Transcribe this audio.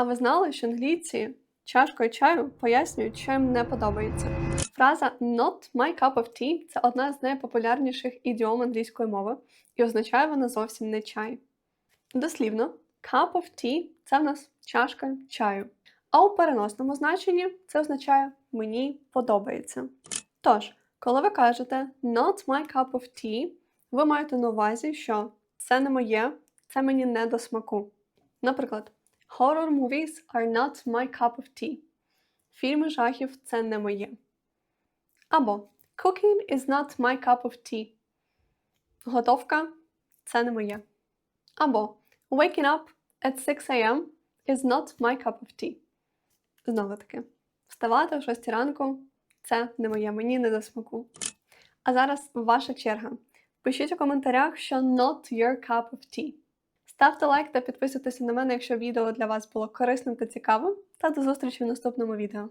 А ви знали, що англійці чашкою чаю пояснюють, що їм не подобається? Фраза not my cup of tea це одна з найпопулярніших ідіом англійської мови, і означає вона зовсім не чай. Дослівно, cup of tea це в нас чашка чаю. А у переносному значенні це означає мені подобається. Тож, коли ви кажете not my cup of tea, ви маєте на увазі, що це не моє, це мені не до смаку. Наприклад, Horror movies are not my cup of tea. Фільми жахів це не моє. Або Cooking is not my cup of tea. Готовка це не моє. Або Waking up at 6 a.m. is not my cup of tea. Знову таки, вставати о 6 ранку це не моє, мені не до смаку. А зараз ваша черга. Пишіть у коментарях, що not your cup of tea. Ставте лайк та підписуйтесь на мене, якщо відео для вас було корисним та цікавим. Та до зустрічі в наступному відео.